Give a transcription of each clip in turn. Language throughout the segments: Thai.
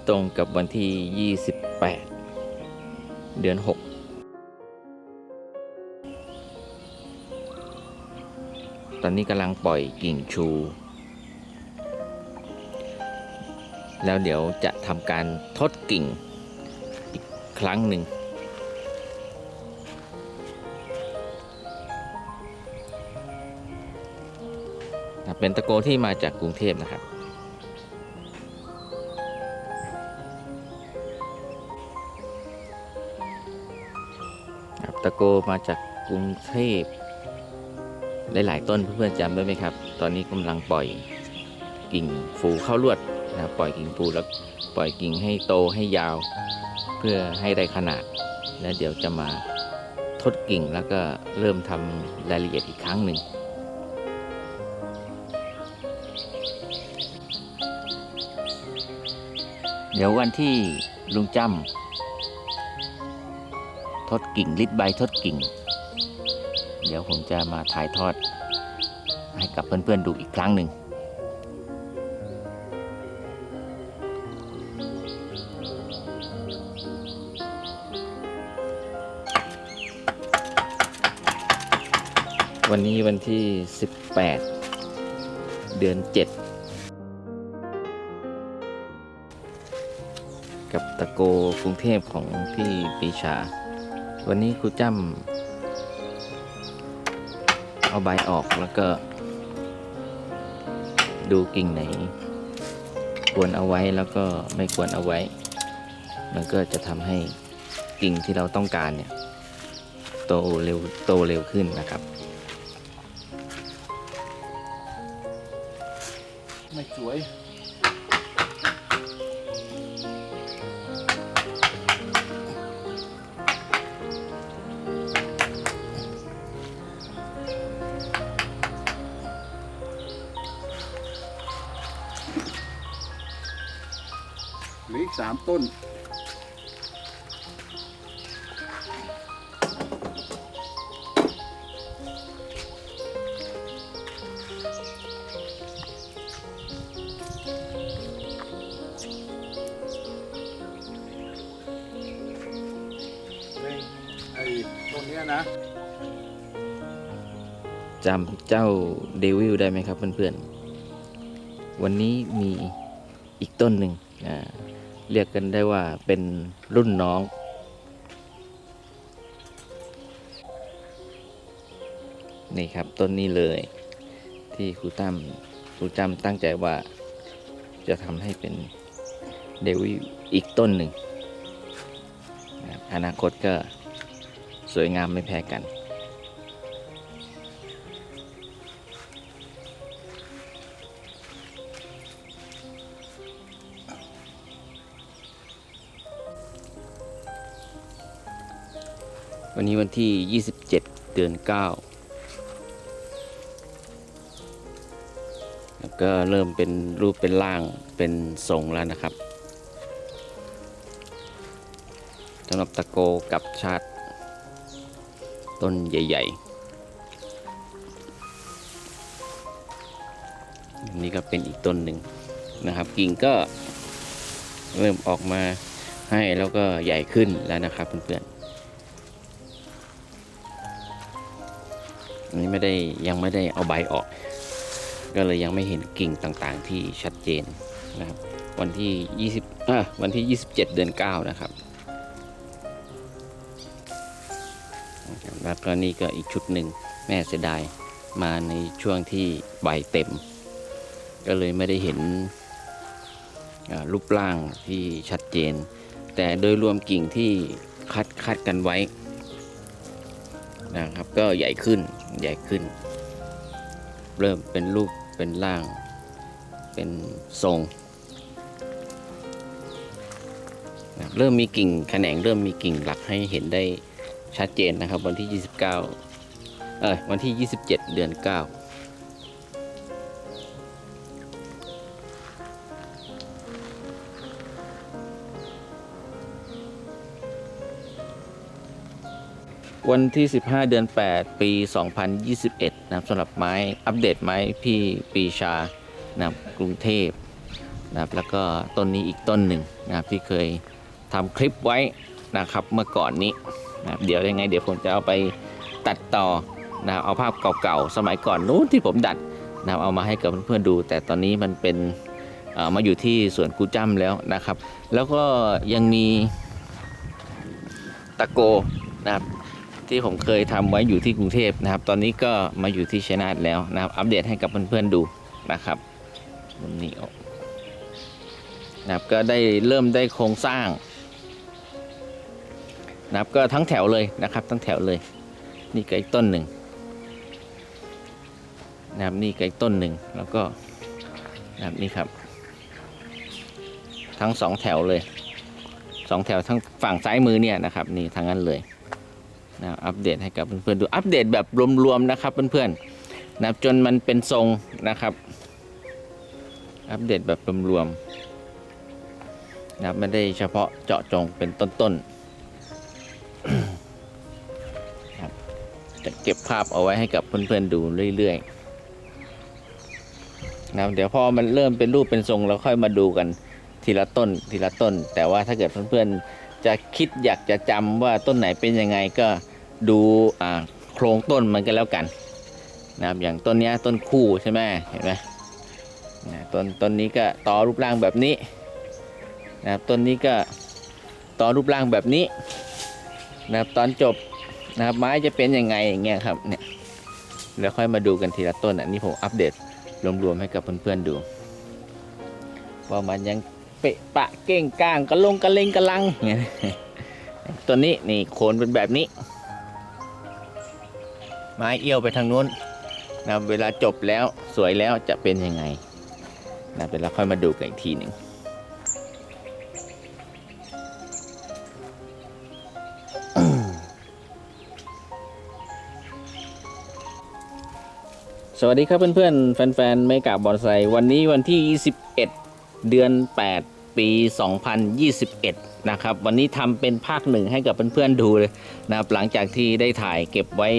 นี้ตรงกับวันที่ 28 เดือน 6ตอนนี้กำลังปล่อยกิ่งชู แล้วเดี๋ยวจะทำการทดกิ่งอีกครั้งหนึ่ง เป็นตะโกที่มาจากกรุงเทพนะครับ ตะโกมาจากกรุงเทพหลาย ๆ ต้นเพื่อนๆจำได้ไหมครับ ตอนนี้กำลังปล่อยกิ่งฟูเข้าลวดนะครับปล่อยกิ่งฟูแล้วปล่อยกิ่งให้โตให้ยาว เพื่อให้ได้ขนาด แล้วเดี๋ยวจะมาทดกิ่งแล้วก็เริ่มทำรายละเอียดอีกครั้งหนึ่งเดี๋ยววันที่ลุงจำ ทดกิ่งลิดใบทดกิ่ง เดี๋ยวผมจะมาถ่ายทอดให้กับเพื่อนๆดูอีกครั้งหนึ่งวันนี้วันที่ 18 เดือน 7 กับตะโกกรุงเทพของพี่ปีชา วันนี้ครูจ้ำเอาใบออกแล้วก็ ดูกิ่งไหน ควรเอาไว้แล้วก็ไม่ควรเอาไว้ มันก็จะทำให้กิ่งที่เราต้องการเนี่ย โตเร็วโตเร็วขึ้นนะครับไม่สวย ต้น ไอ้ต้นเนี้ยนะ จำเจ้าเดวิลได้ไหมครับเพื่อนๆ วันนี้มีอีกต้นหนึ่งอ่า เรียกกันได้ว่าเป็นรุ่นน้อง นี่ครับต้นนี้เลยที่ครูตั้มครูจำตั้งใจว่าจะทำให้เป็นเดวิอีกต้นหนึ่ง อนาคตก็สวยงามไม่แพ้กัน วันนี้วันที่ 27 เดือน 9 แล้วก็เริ่มเป็นรูปเป็นร่างเป็นทรงแล้วนะครับสำหรับตะโกกับชาติต้นใหญ่ๆอันนี่ก็เป็นอีกต้นหนึ่งนะครับ กิ่งก็เริ่มออกมาให้แล้วก็ใหญ่ขึ้นแล้วนะครับเพื่อนๆ อันนี้ไม่ได้ยังไม่ได้เอาใบออก ก็เลยยังไม่เห็นกิ่งต่างๆ ที่ชัดเจนนะครับ วันที่ 20อะวันที่ 27 เดือน 9 นะครับ แล้วก็นี่ก็อีกชุดหนึ่งแม่เสียดายมาในช่วงที่ใบเต็ม ก็เลยไม่ได้เห็นรูปร่างที่ชัดเจน แต่โดยรวมกิ่งที่คัดคัดกันไว้ นะครับ ก็ใหญ่ขึ้นใหญ่ขึ้น เริ่มเป็นรูปเป็นร่าง เป็นทรงนะรเริ่มมีกิ่งแขนงเริ่มมีกิ่งหลักให้เห็นได้ชัดเจนนะครับ วันที่ 29 เออวันที่ 27 เดือน 9 วันที่ 15 เดือน 8 ปี 2021 นะครับสำหรับไม้อัปเดตไม้พี่ปีชานะครับกรุงเทพนะครับแล้วก็ต้นนี้อีกต้นหนึ่งนะครับที่เคยทำคลิปไว้นะครับเมื่อก่อนนี้นะครับเดี๋ยวยังไง เดี๋ยวผมจะเอาไปตัดต่อนะครับเอาภาพเก่าๆ สมัยก่อนนู้นที่ผมดัดนะครับเอามาให้กับเพื่อนๆดู แต่ตอนนี้มันเป็นมาอยู่ที่สวนกูจ้ำแล้วนะครับ แล้วก็ยังมีตะโกนะครับ ที่ผมเคยทำไว้อยู่ที่กรุงเทพนะครับ ตอนนี้ก็มาอยู่ที่ชัยนาทแล้วนะครับ อัปเดตให้กับเพื่อนๆดูนะครับมุมนี้ออกนะครับก็ได้เริ่มได้โครงสร้างนะครับก็ทั้งแถวเลยนะครับ ทั้งแถวเลย นี่ก็อีกต้นหนึ่งนะครับนี่ก็อีกต้นหนึ่งแล้วก็นะครับนี่ครับ ทั้งสองแถวเลยสองแถวทั้งฝั่งซ้ายมือเนี่ยนะครับ นี่ทางนั้นเลย นะอัปเดตให้กับเพื่อนๆดูอัปเดตแบบรวมๆนะครับเพื่อนๆนับจนมันเป็นทรงนะครับ อัปเดตแบบรวมๆนับไม่ได้เฉพาะเจาะจงเป็นต้นๆครับจะเก็บภาพเอาไว้ให้กับเพื่อนๆดูเรื่อยๆนะครับเดี๋ยวพอมันเริ่มเป็นรูปเป็นทรงเราค่อยมาดูกันทีละต้นทีละต้น แต่ว่าถ้าเกิดเพื่อนๆจะคิดอยากจะจำว่าต้นไหนเป็นยังไงก็ ดูโครงต้นมันก็แล้วกันนะครับอย่างต้นนี้ต้นคู่ใช่ไหมเห็นไหมนะต้นต้นนี้ก็ต่อรูปร่างแบบนี้นะครับต้นนี้ก็ต่อรูปร่างแบบนี้นะครับตอนจบนะครับไม้จะเป็นยังไงอย่างเงี้ยครับเนี่ยแล้วค่อยมาดูกันทีละต้นอันนี้ผมอัปเดตรวมๆให้กับเพื่อนๆดูว่ามันยังเปะปะเก้งก้างกระลงกระเลงกระลังเนี่ยตัวนี้นี่โคนเป็นแบบนี้ ไม้เอี้ยวไปทางนู้นนะเวลาจบแล้วสวยแล้วจะเป็นยังไงนะเดี๋ยวเราค่อยมาดูกันอีกทีหนึ่งสวัสดีครับเพื่อนๆ แฟนๆเมกาบอนไซวันนี้วันที่ 21 เดือน 8 ปี 2021 นะครับ วันนี้ทำเป็นภาคหนึ่งให้กับเพื่อนๆดูเลยนะครับหลังจากที่ได้ถ่ายเก็บไว้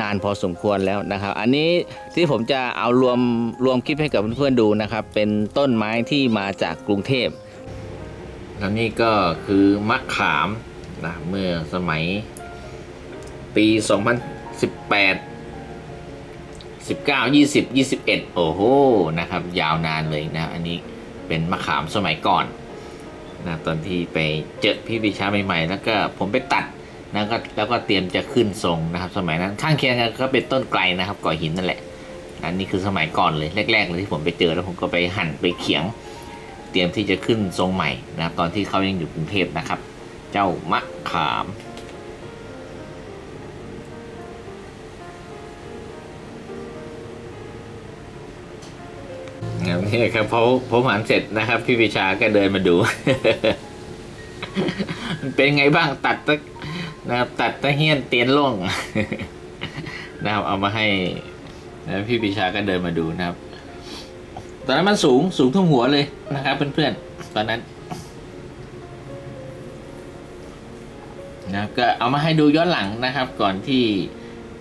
นานพอสมควรแล้วนะครับ อันนี้ที่ผมจะเอารวมรวมคลิปให้กับเพื่อนๆดูนะครับ เป็นต้นไม้ที่มาจากกรุงเทพแล้วนี่ก็คือมะขามนะเมื่อสมัยปี 2018 19 20 21 โอ้โหนะครับ ยาวนานเลยนะ อันนี้เป็นมะขามสมัยก่อนนะตอนที่ไปเจอพี่ปิชาใหม่ๆ แล้วก็ผมไปตัด นะก็แล้วก็เตรียมจะขึ้นทรงนะครับ สมัยนั้นข้างเคียงกันก็เป็นต้นไกลนะครับก่อหินนั่นแหละ อันนี้คือสมัยก่อนเลยแรกๆเลยที่ผมไปเจอแล้วผมก็ไปหั่นไปเขียง เตรียมที่จะขึ้นทรงใหม่นะครับ ตอนที่เขายังอยู่กรุงเทพนะครับ เจ้ามะขามนี่ครับพอผมหันเสร็จนะครับ พี่วิชาก็เดินมาดูมันเป็นไงบ้างตัดตะ นะครับตัดตะเฮียนเตียนล่งนะครับเอามาให้นะพี่วิชาก็เดินมาดูนะครับ ตอนนั้นมันสูงสูงท่วมหัวเลยนะครับเพื่อนๆตอนนั้นนะครับก็เอามาให้ดูย้อนหลังนะครับ ก่อนที่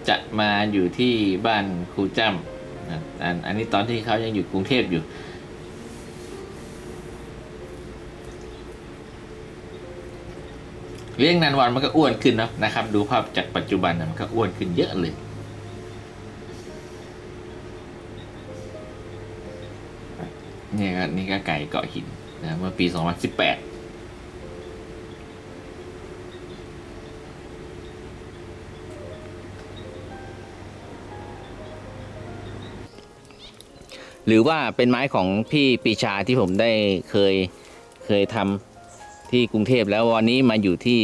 จะมาอยู่ที่บ้านครูจ้ำนะอันอันนี้ตอนที่เขายังอยู่กรุงเทพอยู่ เลี้ยงนานวันมันก็อ้วนขึ้นนะนะครับ ดูภาพจากปัจจุบันนะมันก็อ้วนขึ้นเยอะเลยเนี่ยก็นี่ก็ไก่เกาะหินนะเมื่อปี 2018หรือว่าเป็นไม้ของพี่ปีชาที่ผมได้เคยเคยทำ ที่กรุงเทพแล้ววันนี้มาอยู่ที่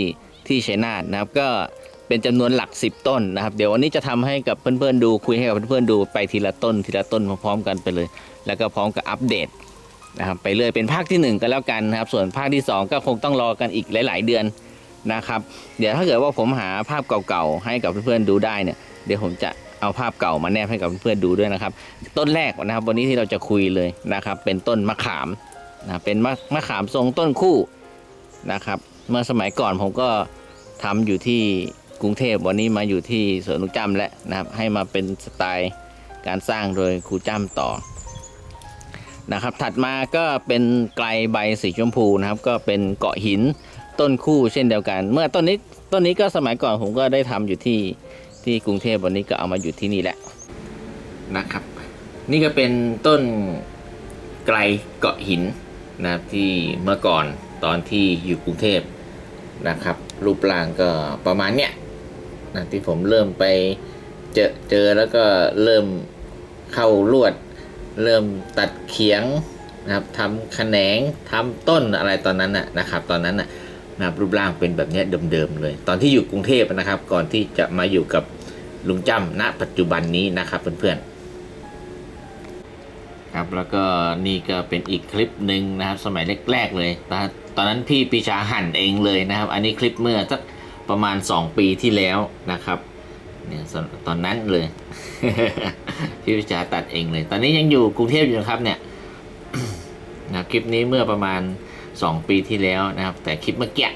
ที่ชัยนาทนะครับ ก็เป็นจำนวนหลักสิบต้นนะครับ เดี๋ยววันนี้จะทำให้กับเพื่อนๆดูคุยให้กับเพื่อนๆดูไปทีละต้นทีละต้นพร้อมๆกันไปเลย แล้วก็พร้อมกับอัปเดตนะครับไปเรื่อยเป็นภาคที่หนึ่งก็แล้วกันนะครับ ส่วนภาคที่สองก็คงต้องรอกันอีกหลาย ๆ เดือนนะครับ เดี๋ยวถ้าเกิดว่าผมหาภาพเก่าๆให้กับเพื่อนๆดูได้เนี่ยเดี๋ยวผมจะเอาภาพเก่ามาแนบให้กับเพื่อนๆดูด้วยนะครับ ต้นแรกนะครับวันนี้ที่เราจะคุยเลยนะครับ เป็นต้นมะขามนะเป็นมะมะขามทรงต้นคู่ นะครับ เมื่อสมัยก่อนผมก็ทำอยู่ที่กรุงเทพวันนี้มาอยู่ที่สวนลุงจ้ำแล้วนะครับ ให้มาเป็นสไตล์การสร้างโดยครูจ้ำต่อนะครับ ถัดมาก็เป็นไกลใบสีชมพูนะครับ ก็เป็นเกาะหินต้นคู่เช่นเดียวกัน เมื่อต้นนี้ต้นนี้ก็สมัยก่อนผมก็ได้ทำอยู่ที่ที่กรุงเทพวันนี้ก็เอามาอยู่ที่นี่แหละนะครับ นี่ก็เป็นต้นไกลเกาะหินนะครับที่เมื่อก่อน ตอนที่อยู่กรุงเทพนะครับ รูปร่างก็ประมาณเนี้ยนะที่ผมเริ่มไปเจอเจอแล้วก็เริ่มเข้าลวด เริ่มตัดเขียงนะครับทำแขนงทำต้นอะไรตอนนั้นน่ะนะครับ ตอนนั้นน่ะนะครับรูปร่างเป็นแบบนี้เดิมๆเลย ตอนที่อยู่กรุงเทพนะครับ ก่อนที่จะมาอยู่กับลุงจ้ำณปัจจุบันนี้นะครับเพื่อนๆ ครับ แล้วก็นี่ก็เป็นอีกคลิปหนึ่งนะครับ สมัยแรกๆเลยตอนตอนนั้นพี่ปีชาหั่นเองเลยนะครับ อันนี้คลิปเมื่อสักประมาณ 2 ปีที่แล้วนะครับเนี่ยตอนนั้นเลย พี่วิชาตัดเองเลย ตอนนี้ยังอยู่กรุงเทพอยู่นะครับเนี่ยนะคลิปนี้เมื่อประมาณ 2 ปีที่แล้วนะครับ แต่คลิปเมื่อกี้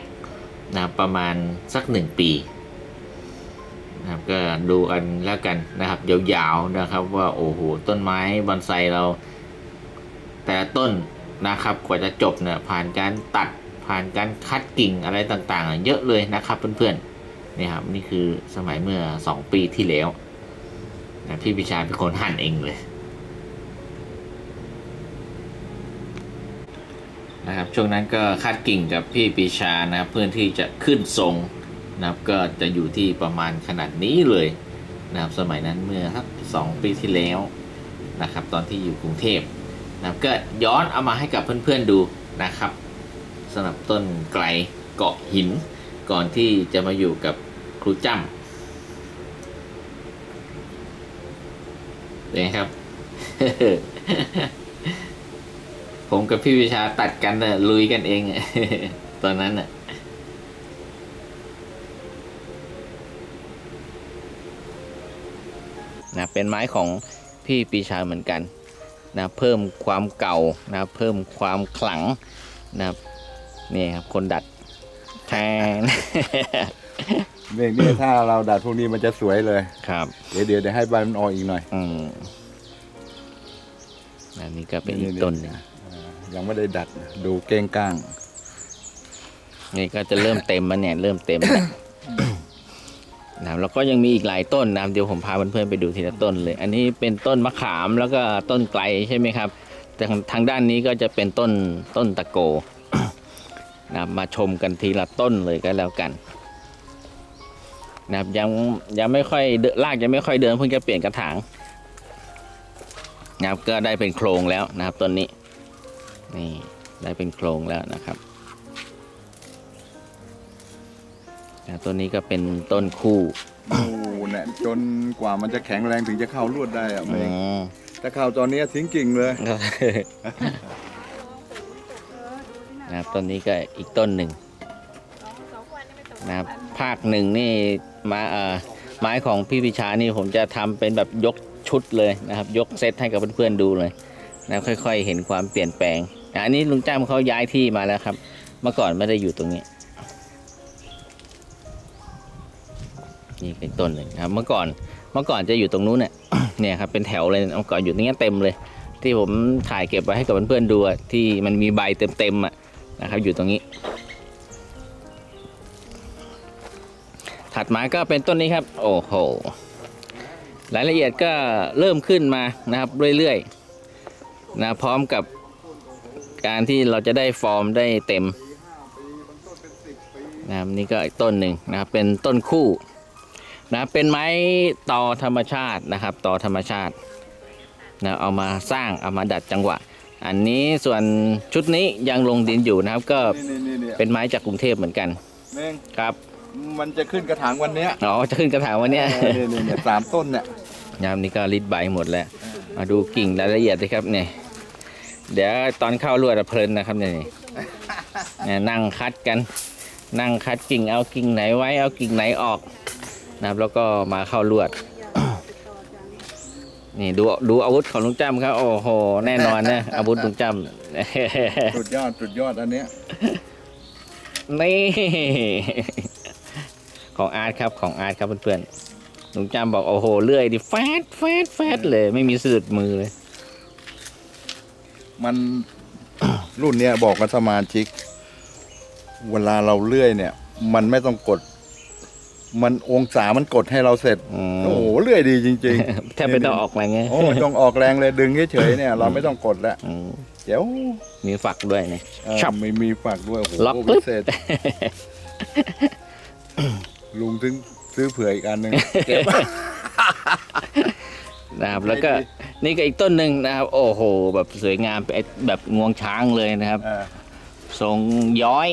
นะประมาณสัก 1 ปี นะครับก็ดูกันแล้วกันนะครับยาวๆนะครับว่าโอ้โหต้นไม้บอนไซเรา แต่ต้นนะครับกว่าจะจบเนี่ยผ่านการตัดผ่านการคัดกิ่งอะไรต่างๆ เยอะเลยนะครับเพื่อนๆนี่ครับนี่คือสมัยเมื่อ 2 ปีที่แล้วนะพี่พิชาเป็นคนหั่นเองเลยนะครับช่วงนั้นก็คัดกิ่งกับพี่ปีชานะครับเพื่อที่จะขึ้นทรง นะครับก็จะอยู่ที่ประมาณขนาดนี้เลยนะครับสมัยนั้นเมื่อสักสองปีที่แล้วนะครับตอนที่อยู่กรุงเทพนะครับก็ย้อนเอามาให้กับเพื่อนๆดูนะครับสำหรับต้นไกลเกาะหิน ก่อนที่จะมาอยู่กับครูจ้ำเป็นไงครับ ผมกับพี่วิชาตัดกันนะลุยกันเองตอนนั้นน่ะ นะเป็นไม้ของพี่ปีชาเหมือนกันนะเพิ่มความเก่านะเพิ่มความขลังนะครับนี่ครับคนดัดแทงเนี่ยเนี่ยถ้าเราดัดพวกนี้มันจะสวยเลย ครับ เดี๋ยวเดี๋ยวเดี๋ยวให้ใบมันออกอีกหน่อยอืมอันนี้ก็เป็นอีกต้นหนึ่งยังไม่ได้ดัดดูเก้งก้าง นี่ก็จะเริ่มเต็มแล้วเนี่ยเริ่มเต็มแล้ว นะครับแล้วก็ยังมีอีกหลายต้นนะครับเดี๋ยวผมพาเพื่อนๆไปดูทีละต้นเลย อันนี้เป็นต้นมะขามแล้วก็ต้นไกลใช่ไหมครับ แต่ทางด้านนี้ก็จะเป็นต้นต้นตะโกนะครับมาชมกันทีละต้นเลยก็แล้วกันนะครับยังยังไม่ค่อยลากยังไม่ค่อยเดินเพิ่งจะเปลี่ยนกระถางนะครับก็ได้เป็นโครงแล้วนะครับต้นนี้นี่ได้เป็นโครงแล้วนะครับ อ่าต้นนี้ก็เป็นต้นคู่โอ้เนี่ยจนกว่ามันจะแข็งแรงถึงจะเข้าลวดได้อะอืไม่มถ้าเข้าตอนนี้ทิ้งกิ่งเลยนะครับต้นนี้ก็อีกต้นหนึ่งนะครับภาคหนึ่งนี่มาเอ่อไม้ของพี่พิชานี่ผมจะทำเป็นแบบยกชุดเลยนะครับ ยกเซตให้กับเพื่อนๆดูเลยนะค่อยๆ เห็นความเปลี่ยนแปลงอะอันนี้ลุงจ้ามเขาย้ายที่มาแล้วครับ เมื่อก่อนไม่ได้อยู่ตรงนี้ นี่เป็นต้นหนึ่งครับ เมื่อก่อนเมื่อก่อนจะอยู่ตรงนู้นเนี่ยเนี่ยครับเป็นแถวเลยเมื่อก่อนอยู่ตรงนี้เต็มเลย ที่ผมถ่ายเก็บไว้ให้กับเพื่อนๆดูอะที่มันมีใบเต็มๆอะนะครับอยู่ตรงนี้ ถัดมาก็เป็นต้นนี้ครับ โอ้โหรายละเอียดก็เริ่มขึ้นมานะครับเรื่อยๆนะพร้อมกับการที่เราจะได้ฟอร์มได้เต็มนะครับนี่ก็อีกต้นหนึ่งนะครับเป็นต้นคู่ นะเป็นไม้ตอธรรมชาตินะครับตอธรรมชาตินะเอามาสร้างเอามาดัดจังหวะ อันนี้ส่วนชุดนี้ยังลงดินอยู่นะครับ ก็นี่นี่นี่เป็นไม้จากกรุงเทพเหมือนกันเม่งครับ มันจะขึ้นกระถางวันเนี้ยอ๋อจะขึ้นกระถางวันเนี้ยเออนี่นี่เนี่ยสามต้นเนี่ยยามนี้ก็ริดใบหมดแล้วมาดูกิ่งรายละเอียดเลยครับเนี่ยเดี๋ยวตอนเข้าลวดอะเพลินนะครับเนี่ยเนี่ยนั่งคัดกัน นั่งคัดกิ่งเอากิ่งไหนไว้เอากิ่งไหนออก นะครับ แล้วก็มาเข้าลวด นี่ดูดูอาวุธของลุงจ้ำครับ โอ้โห แน่นอนนะ อาวุธลุงจ้ำสุดยอดสุดยอดอันเนี้ยนี่ของอาร์ตครับของอาร์ตครับเพื่อนๆลุงจำบอกโอ้โหเลื่อยดิแฟดแฟดแฟดเลย ไม่มีสะดุดมือเลย มันรุ่นเนี้ยบอกกับสมาชิก เวลาเราเลื่อยเนี่ย มันไม่ต้องกด มันองศามันกดให้เราเสร็จ อืม โอ้โหเลื่อยดีจริงๆแทบไม่ต้องออกแรงไงโอ้ไม่ต้องออกแรงเลยดึงเฉยๆเนี่ย เราไม่ต้องกดแล้วอืมเดี๋ยวมีฝักด้วยเนี่ยเอ่อชับ มีมีฝักด้วยโอ้โหล็อกพิปึ๊บเศษลุงถึงซื้อเผื่ออีกอันหนึ่งเก็บ นะครับแล้วก็นี่ก็อีกต้นหนึ่งนะครับ โอ้โห แบบสวยงามเป็นแบบงวงช้างเลยนะครับอ่าทรงย้อย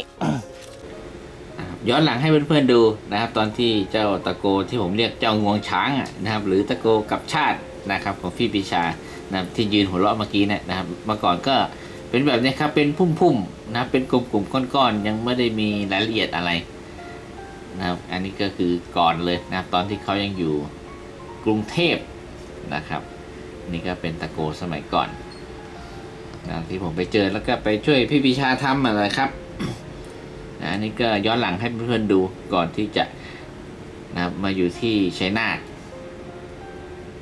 ย้อนหลังให้เพื่อนๆดูนะครับ ตอนที่เจ้าตะโกที่ผมเรียกเจ้างวงช้างนะครับ หรือตะโกกับชาตินะครับของพี่ปีชานะครับที่ยืนหัวเราะเมื่อกี้เนี่ยนะครับเมื่อก่อนก็เป็นแบบนี้ครับเป็นพุ่มๆนะครับเป็นกลุ่มๆก้อนๆยังไม่ได้มีรายละเอียดอะไรนะครับอันนี้ก็คือก่อนเลยนะครับตอนที่เขายังอยู่กรุงเทพนะครับ นี่ก็เป็นตะโกสมัยก่อนนะที่ผมไปเจอแล้วก็ไปช่วยพี่พิชาทำอะไรครับ นะอันนี้ก็ย้อนหลังให้เพื่อนๆดูก่อนที่จะนะครับมาอยู่ที่ชัยนาท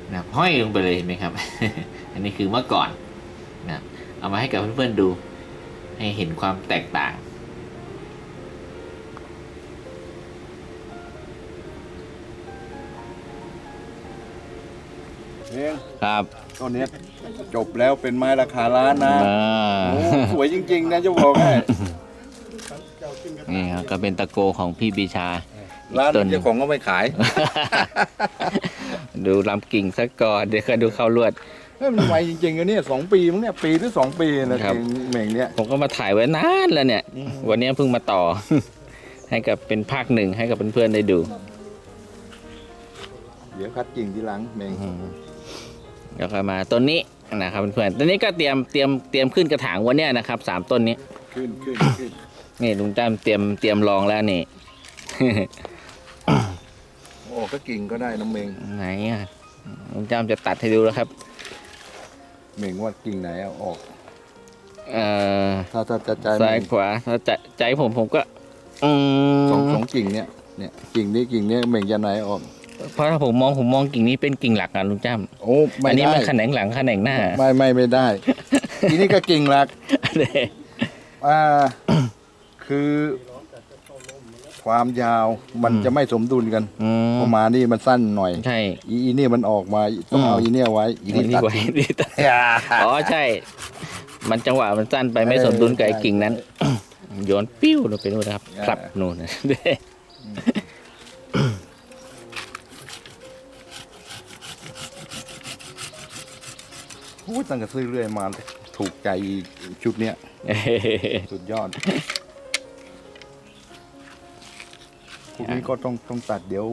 นะครับห้อยลงไปเลยเห็นไหมครับ อันนี้คือเมื่อก่อนนะครับเอามาให้กับเพื่อนๆดู ให้เห็นความแตกต่างเนี่ยครับต้นเนี้ยจบแล้วเป็นไม้ราคาล้านนะอ่า โอ้สวยจริง ๆ นะจะบอกให้ นี่ครับก็เป็นตะโกของพี่ปีชาร้านต้นเจ้าของก็ไม่ขาย ดูลำกิ่งซะก่อนเดี๋ยวค่อยดูเข้าลวดเฮ้ยมันไวจริงๆอะเนี่ยสองปีมั้งเนี่ยปีหรือสองปีนะครับเม่งเนี่ยผมก็มาถ่ายไว้นานแล้วเนี่ยอืมวันนี้เพิ่งมาต่อ ให้กับเป็นภาคหนึ่งให้กับเพื่อนๆได้ดู เดี๋ยวคัดกิ่งทีหลังเม่งอืมแล้วก็มาต้นนี้นะครับเพื่อนๆต้นนี้ก็เตรียมเตรียมเตรียมขึ้นกระถางวันเนี้ยนะครับสามต้นนี้ขึ้นขึ้นขึ้น นี่ลุงจ้ามเตรียมเตรียมรองแล้วนี่ โอ้ก็กิ่งก็ได้น้องเม่งไหนอะลุงจ้ามจะตัดให้ดูแล้วครับ เม่งว่ากิ่งไหนเอาออก เอ่อถ้าถ้าจะใจซ้ายเม่งขวาถ้าใจใจผมผมก็อืมสองสองกิ่งเนี่ยเนี่ยกิ่งนี้กิ่งนี้เม่งจะไหนออกเพราะถ้าผมมองผมมองกิ่งนี้เป็นกิ่งหลักอะลุงจ้ามโอ้ไม่อันนี้ได้มันแขนงหลังแขนงหน้า ไม่ไม่ไม่ได้ ทีนี้ก็กิ่งหลักเนี่ยอ่า คือความยาวมันจะไม่สมดุลกันอืม พอมานี่มันสั้นหน่อย ใช่ อีอีนี่มันออกมาต้องเอาอืมอีเนี่ยไว้อีอันี่นนี้ตัด ไว้ทิ้งนี่ตัดอ๋อใช่ มันจังหวะมันสั้นไปไม่สมดุลกับไอ้กิ่งนั้น โยนปิ้วลงไปนู่นนะครับกลับนู่นนะ โอ้ยตั้งแต่ซื้อเรื่อยมา ถูกใจชุดเนี้ยสุดยอด กนี้ก็ต้องต้องตัดเดี๋ยว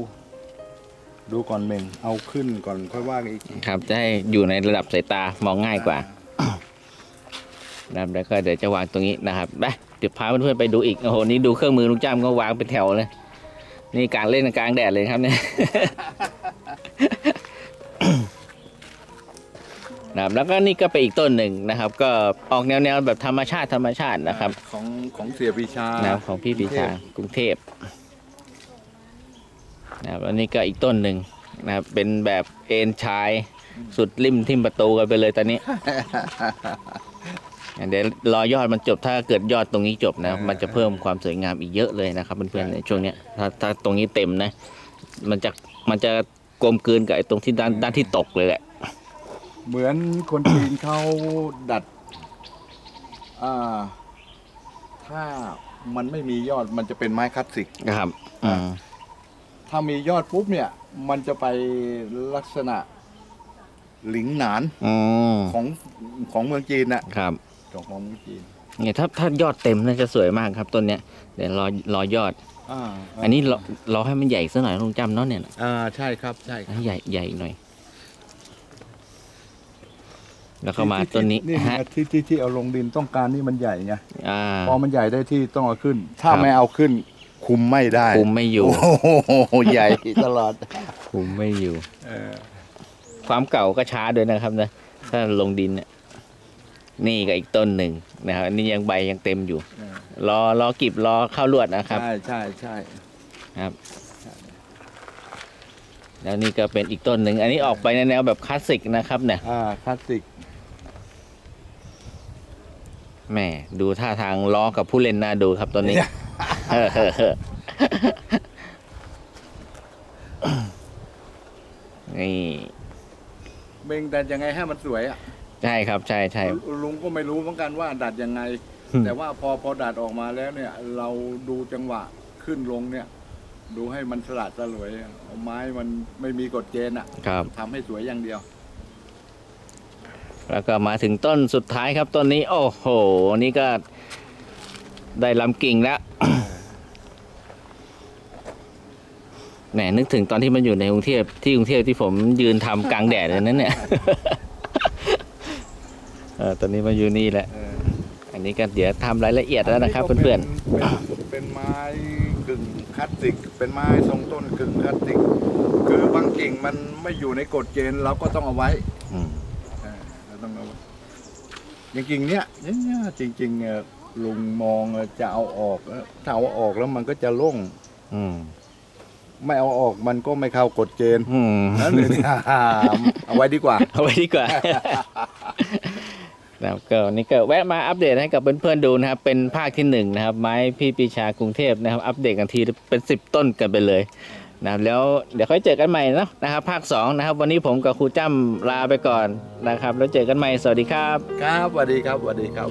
ดูก่อนเมงเอาขึ้นก่อนค่อยว่ากันอีกทีครับจะให้อยู่ในระดับสายตามองง่ายกว่านะครับแล้วก็เดี๋ยวจะวางตรงนี้นะครับไปเดี๋ยวพาเพื่อนๆไปดูอีกโอ้โหนี่ดูเครื่องมือลุงจ้ามก็วางเป็นแถวเลยนี่กลารเล่นกลางแดดเลยครับเนี่ยนะครับแล้วก็นี่ก็เป็นอีกต้นหนึ่งนะครับ ก็ออกแนวๆแบบธรรมชาติธรรมชาตินะครับ ของของเสียปีชานะครับของพี่ปีชากรุงเทพ นะครับแล้วนี่ก็อีกต้นหนึ่งนะครับเป็นแบบเอ็นชายสุดริมทิมประตูกันไปเลยตอนนี้ เดี๋ยวรอยอดมันจบถ้าเกิดยอดตรงนี้จบนะ มันจะเพิ่มความสวยงามอีกเยอะเลยนะครับเพื่อนๆในช่วงเนี้ยถ้าถ้าตรงนี้เต็มนะ มันจะมันจะกลมกลืนกับไอ้ตรงที่ด้านด้านที่ตกเลยแหละ เหมือนคนจีนเขาดัด อ่า ถ้ามันไม่มียอดมันจะเป็นไม้คลาสสิกนะครับอืม ถ้ามียอดปุ๊บเนี่ย มันจะไปลักษณะหลิงหนานอืมของของเมืองจีนนะครับของของเมืองจีนเนี่ยถ้าถ้ายอดเต็มน่าจะสวยมากครับต้นเนี้ยเดี๋ยวรอรอยอด อ่าอันนี้รอรอให้มันใหญ่สักหน่อยลุงจำเนาะเนี่ยนะอ่าใช่ครับใช่ครับให้ใหญ่ใหญ่หน่อย แล้วก็มาต้นนี้นี่ฮะที่ที่ที่เอาลงดินต้องการนี่มันใหญ่ไงอ่าพอมันใหญ่ได้ที่ต้องเอาขึ้น ถ้าครับไม่เอาขึ้น คุมไม่ได้ คุมไม่อยู่ โอ้โหใหญ่ตลอด คุมไม่อยู่ เออ ความเก่าก็ช้าด้วยนะครับนะ ถ้าลงดินเนี่ยนี่ก็อีกต้นหนึ่งนะครับอันนี้ยังใบยังเต็มอยู่เออรอรอกีบรอเข้าลวดนะครับ ใช่ใช่ใช่แล้วนี่ก็เป็นอีกต้นหนึ่ง อันนี้ออกไปในแนวแบบคลาสสิกนะครับเนี่ย อ่าคลาสสิกแหม่ดูท่าทางล้อกับผู้เล่นน่าดูครับตัวนี้นี่ เบ่งดัดยังไงให้มันสวยอะใช่ครับ ใช่ใช่ลุงก็ไม่รู้เหมือนกันว่าดัดยังไงอืมแต่ว่าพอพอดัดออกมาแล้วเนี่ย เราดูจังหวะขึ้นลงเนี่ย ดูให้มันสลัดสลวยเอาไม้มันไม่มีกฎเกณฑ์อะครับทำให้สวยอย่างเดียว แล้วก็มาถึงต้นสุดท้ายครับต้นนี้ โอ้โห นี่ก็ได้ลำกิ่งแล้ว แห มนึกถึงตอนที่มันอยู่ในกรุงเทพที่กรุงเทพที่ผมยืนทำกลางแดดเลยนั้นเนี่ยเออตอนนี้มาอยู่นี่แหละเอออันนี้ก็เดี๋ยวทำรายละเอียดแล้วนะครับเพื่อนๆเป็นเป็นไม้กึ่งคลาสสิก เป็นไม้ทรงต้นกึ่งคลาสสิก คือบางกิ่งมันไม่อยู่ในกฎเกณฑ์เราก็ต้องเอาไว้ๆอืมเออเราต้องเอาไว้อย่างกิ่งเนี้ยเนี่ยจริงๆเนี่ยลุงมองจะเอาออกเออถ้าเอาออกแล้วมันก็จะโล่ง อืม ไม่เอาออกมันก็ไม่เข้ากฎเกณฑ์อืมนั่นเลยเนี่ยเอาไว้ดีกว่า เอาไว้ดีกว่า นะครับก็วันนี้ก็แวะมาอัปเดตให้กับเพื่อนๆดูนะครับ เป็นภาคที่หนึ่งนะครับ ไม้พี่ปีชากรุงเทพนะครับ อัปเดตกันทีเป็นสิบต้นกันไปเลยนะครับแล้วเดี๋ยวค่อยเจอกันใหม่เนาะนะครับ ภาคสองนะครับ วันนี้ผมกับครูจ้ำลาไปก่อนนะครับ แล้วเจอกันใหม่สวัสดีครับ ครับสวัสดีครับสวัสดีครับ